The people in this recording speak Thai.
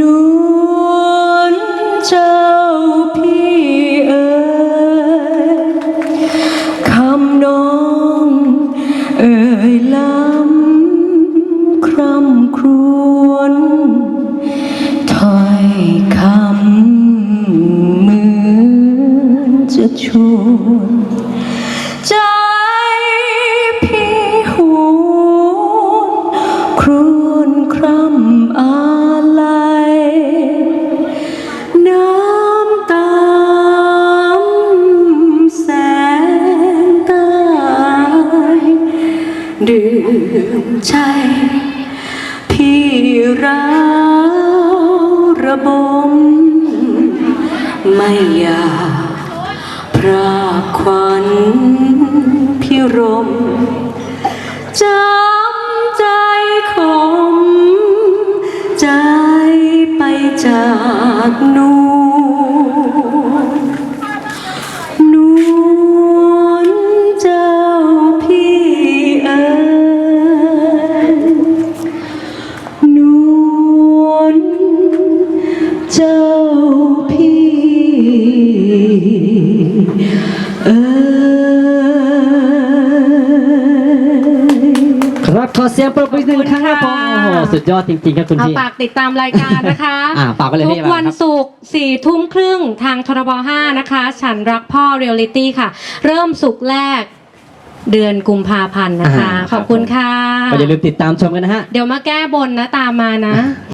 นวลเจ้าพี่เอ๋ยคำน้องเอ่ยล้ำคร่ำครวญถ้อยคำเหมือนจะชวน ดื่มใจ พี่ร้าวระบม ไม่อยากพรากขวัญพิรมจำใจขม ใจไปจากนู ครับขอเสียงปรบมือหนึ่งครั้งครับผมขอบคุณโอ้ค่ะโหสุดยอดจริงๆครับคุณเอาพี่ ฝากติดตามรายการนะคะอ่าฝากไว้เลยทุพี่กครับวันศุกร์สี่ทุ่มครึ่งทางทรบ5นะคะ ฉันรักพ่อเรียลลิตี้ค่ะ เริ่มศุกร์แรกเดือนกุมภาพันธ์นะคะ อ่า ขอบคุณค่ะ ก็อย่าลืมติดตามชมกันนะฮะ เดี๋ยวมาแก้บนนะตามมานะ